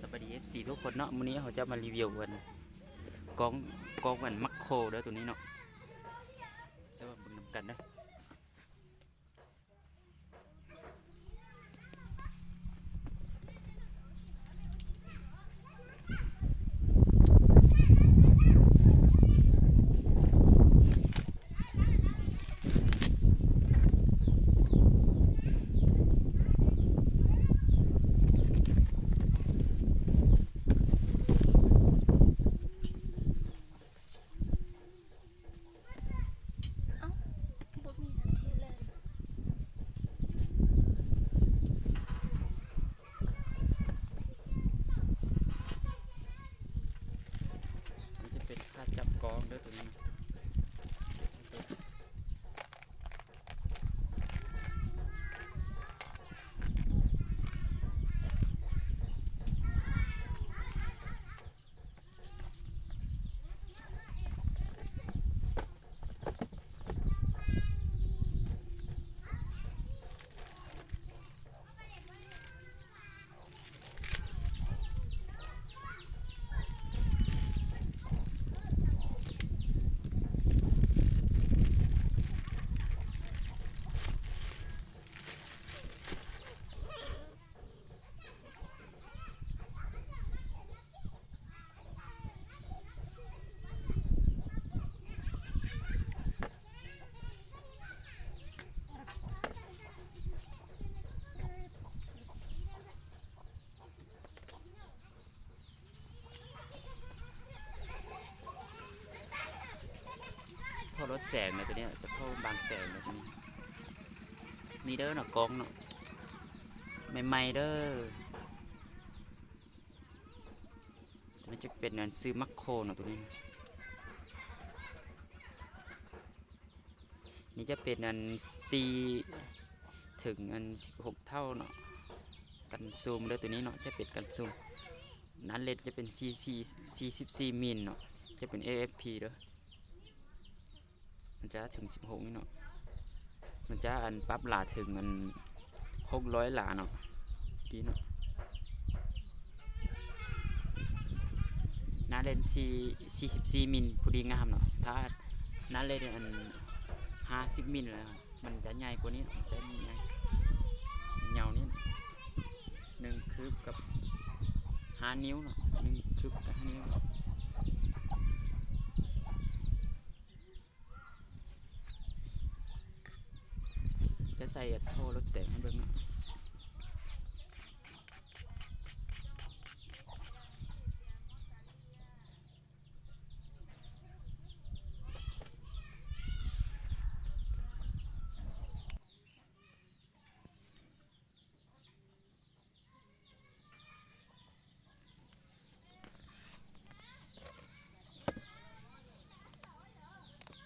สวัสดี FC ทุกคนเนาะวันนี้เขาจะมารีวิวกันกองกองวันมัคโครเด้อตัวนี้เนาะจะมาเบิ่งนำกันเด้อเอ้าบ่มีนาทีเลย มันจะเป็นค่าจับกล้องเด้อตัวนี้เนาะท่อรถ แสงเลยตัวเนี้ยจะเท่อบางแสงเลยตัวนี้มีเด้อเนาะกองเนาะใหม่ๆเด้อมันจะเป็นเงินซื้อมัคโครเนาะตัวนี้ นี่จะเป็นอันซีถึงอัน16เท่าเนาะกันซูมเด้อตัวนี้เนาะจะเป็นกันซูมนั้นเลนจะเป็น CC 44มิลเนาะจะเป็น AFP เด้อ มันจะถึง16นี่เนาะมันจะอันปรับหลาถึงอัน600หลาเนาะดีเนาะน้าเลนส์4 44มิลพอดีงามเนาะถ้าน้าเลนอันห้าสิบมิลแล้วมันจะใหญ่กว่านี้มันจะใหญ่ยาวนี่หนึ่งคืบกับห้านิ้วเนาะหนึ่งคืบกับห้านิ้วจะใส่โทรรถแสงให้เบิ่งเนาะนี่เด้อซื้อเนาะซื้อข้างในนี่เด้อเนาะกล้องงาม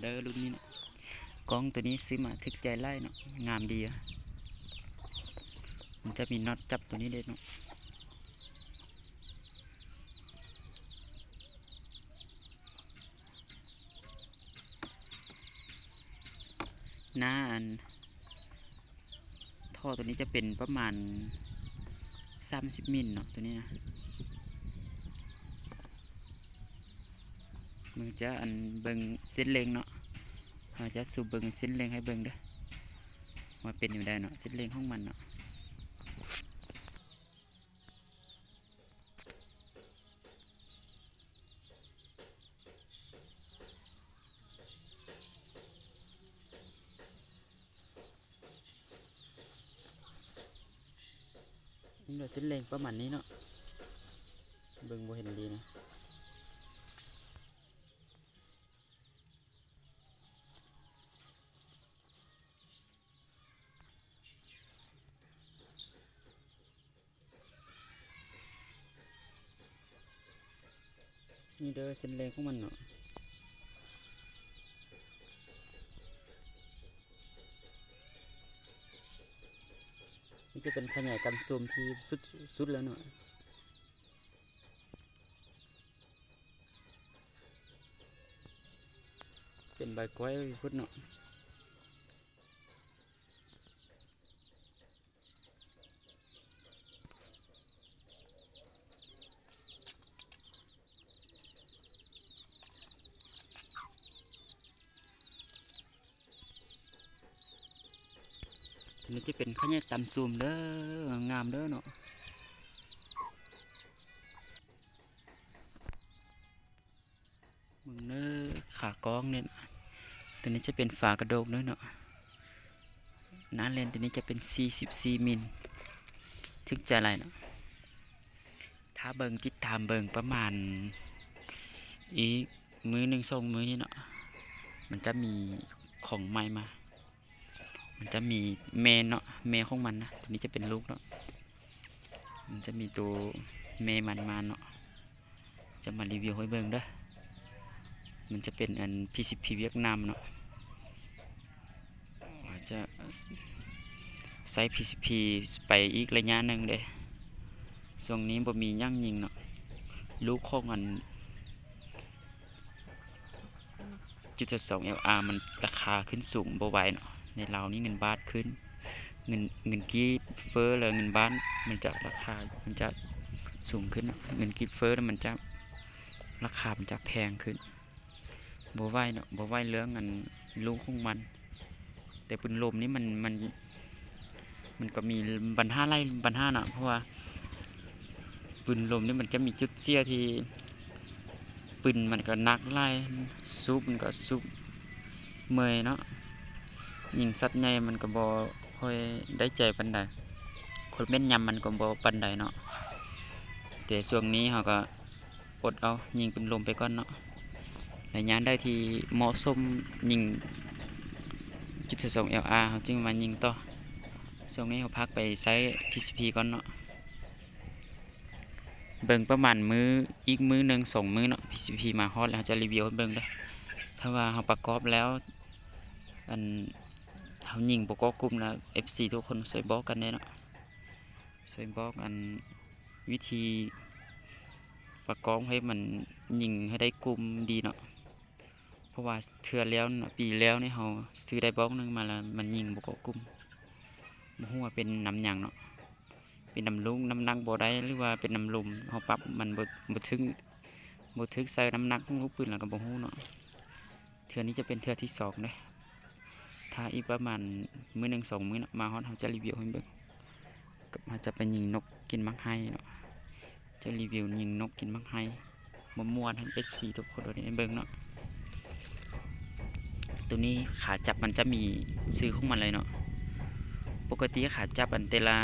เด้อรุ่นนี้เนาะกล้องตัวนี้ซื้อมาถึกใจไล่เนาะงามดีอะ มันจะมีน็อตจับตัวนี้เลยเนาะหน้าอันท่อตัวนี้จะเป็นประมาณ 30มิลเนาะตัวนี้นะมึงจะอันเบิงเส้นเลงเนาะเราจะสูบเบิงเส้นเลงให้เบิงเด้อว่าเป็นอยู่ได้เนาะเส้นเล็งของมันเนาะ นี่เราเส้นเลงประมาณนี้เนาะเบิ่งบ่เห็นดีนะนี่เด้อเส้นเลงของมันเนาะ จะเป็นขยายการซูมที่สุดสุดแล้วเนาะเป็นใบกล้วยพุดเนาะ นี้จะเป็นขยายตำซูมเด้องามเด้อเนาะมึงเน้อขากองเนี่ยนะตัวนี้จะเป็นฝากระโดกเด้อเนาะน้าเลนตัวนี้จะเป็น 44 มิลถึงจะอะไรเนาะถ้าเบิงติดตามเบิงประมาณ อีกมือหนึ่งสองมือนี่เนาะมันจะมีของใหม่มา มันจะมีเมนเนาะเมของมันนะตัวนี้จะเป็นลูกเนาะมันจะมีตัวเมมันมาเนาะจะมารีวิวให้เบิ่งเด้อมันจะเป็นอัน PCP เวียดนามเนาะว่าจะใช้ PCP ไปอีกระยะหนึ่งเด้ช่วงนี้บ่มีย่างยิงเนาะลูกของอันจุดสอง LR มันราคาขึ้นสูงบ่ไหวเนาะ ในเราวนี่เงินบาทขึ้น เงินเงินกีบเฟ้อเลยเงินบานมันจะราคา มันจะสูงขึ้น เงินกีบเฟ้อแล้วมันจะราคา มันจะแพงขึ้นบ่ไหวเนาะบ่ไหวเรื่องเงินลูกของมัน แต่ปืนลมนี่มันมันมันก็มีบันห้าไล่บันห้าเนาะเพราะว่าปืนลมนี่มันจะมีจุดเสียที่ปืนมันก็นักไล่ซุปมันก็ซุปเมยเนาะ ยิงสัตว์ใหญ่มันก็บ่ค่อยได้ใจปานใดคนแม่นยำมันก็บ่ปานใดเนาะแต่ช่วงนี้เขาก็อดเอายิงเป็นลมไปก่อนเนาะระยะได้ที่เหมาะสมยิงจุดสอง LR เขาจึงมายิงต่อช่วงนี้เขาพักไปใช้ PCP ก่อนเนาะเบิ่งประมาณมืออีกมือหนึ่งสองมือเนาะ PCP มาฮอดแล้วจะรีวิวให้เบิ่งด้อถ้าว่าเขาประกอบแล้วอัน เขายิงบกกลุ่มนะ FC ทุกคนช่วยบอกกันเนาะช่วยบอกอันวิธีประกอบให้มันยิงให้ได้กลุ่มดีเนาะเพราะว่าเทือแล้วนะปีแล้วนี่เขาซื้อได้บล็อกหนึงมาแล้วมันยิงบกกลุ่มบ่ฮู้ว่าเป็นน้ำหยังเนาะเป็นน้ำลุงน้ำนักบ่ได้หรือว่าเป็นน้ำลุมเขาปรับมันบ่บ่ถึงบ่ถึงใส่น้ำนักของลูกปืนแล้วก็บ่ฮู้เนาะเทือนี้จะเป็นเทือที่สองเด้ ถ้าอีกประมาณมื้อหนึ่งสองมื้อเนาะมาฮอดเขาจะรีวิวให้เบิ่งก็มาจะไปยิงนกกินมักไห้เนาะจะรีวิวยิงนกกินมักไห้มม่วนให้ FC ทุกคนได้เบิ่งเนาะตัวนี้ขาจับมันจะมีซื้อของมันเลยเนาะปกติขาจับอันแต่ละ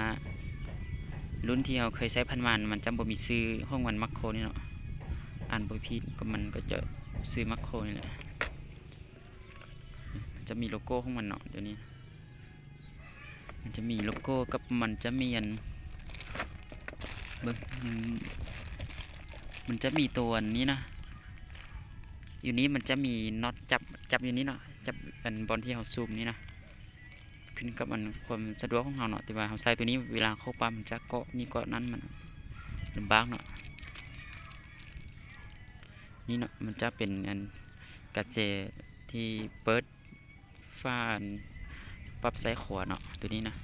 รุ่นที่เราเคยใช้พันมันมันจะบ่มีซื้อห้องมันมัคโคนี่เนาะอ่านบ่ผิดก็มันก็จะซื้อมัคโคนี่แหละ จะมีโลโก้ของมันเนาะเดี๋ยวนี้ มันจะมีโลโก้กับมันจะมีอันเบิ่งมันมันจะมีตัวอันนี้นะ อยู่นี้มันจะมีน็อตจับจับอยู่นี้เนาะจับอันบอลที่เราซูมนี่นะขึ้นกับมันความสะดวกของเราเนาะแต่ว่าเราใส่ตัวนี้เวลาเข้าปั๊มมันจะเกาะนี่เกาะนั้นมันลำบากเนาะนี่เนาะมันจะเป็นอันกระเจที่เปิด ฟ้านปรับไซส์ขวาเนาะตัวนี้นะ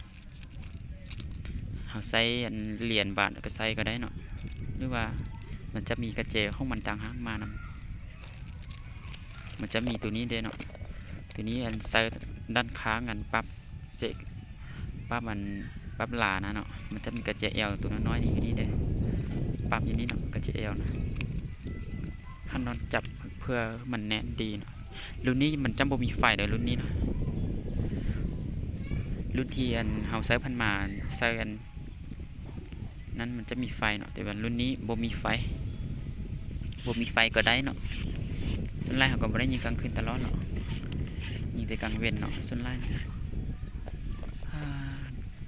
เอาไซส์อันเหรียญบาทก็ไซส์ก็ได้เนาะหรือว่ามันจะมีกระเจของมันต่างหากมานำมันจะมีตัวนี้เด้เนาะตัวนี้อันไซส์ด้านข้างอันปรับเจปรับมันปรับลานะเนาะมันจะมีกระเจเอลตัวน้อยๆนี่อยู่นี่เด้ปรับอย่นี้เนาะกระเจเอลนะถ้านอนจับเพื่อมันแน่นดีเนาะรุ่นนี้มันจำบ่มีไฟเด้อรุ่นนี้นะ รุ่นที่อันเฮาใช้พันมาใช้อันนั้นมันจะมีไฟเนาะแต่ว่ารุ่นนี้บ่มีไฟบ่มีไฟก็ได้เนาะส่วนแรกเขาก็บ่ได้ยิงกลางคืนตลอดเนาะยิงแต่กลางเว้นเนาะส่วนแรกอ่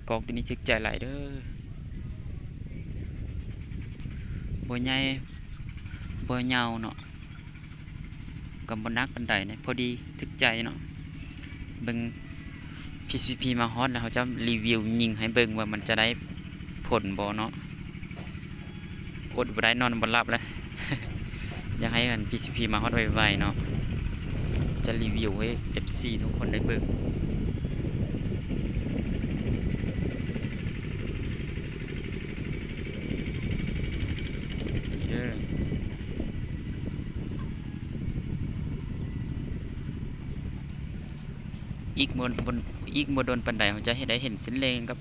กอกตัวนี้จึกใจหลายเด้อบ่ใหญ่บ่ยาวเนาะกับบนักบันไดเนี่ยพอดีถึกใจเนาะเบิ่ง PCP มาฮอตแล้วเขาจะรีวิวยิงให้เบิ่งว่ามันจะได้ผลบ่เนาะอดบ่ได้นอนบ่หลับแล้วอยากให้กัน PCP มาฮอตไวๆเนาะจะรีวิวให้ FC ทุกคนได้เบิ่งนี่เด้ออีกบนบน อีกบนโดนปันไดเขาจะให้ได้เห็นเส้นเลงกับ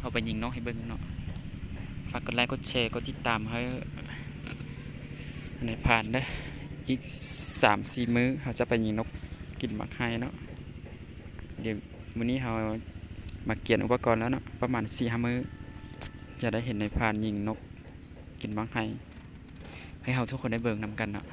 เอาไปยิงน้องให้เบิ่งเนาะฝากกดไลค์กดแชร์กดติดตามให้ในผ่านเด้ออีกสามสี่มื้อเขาจะไปยิงนกกินหมักไฮเนาะเดี๋ยววันนี้เขามาเกียนอุปกรณ์แล้วเนาะประมาณสี่ห้ามื้อจะได้เห็นในผ่านยิงนกกินหมักไฮให้เราทุกคนได้เบิ่งนำกันเนาะ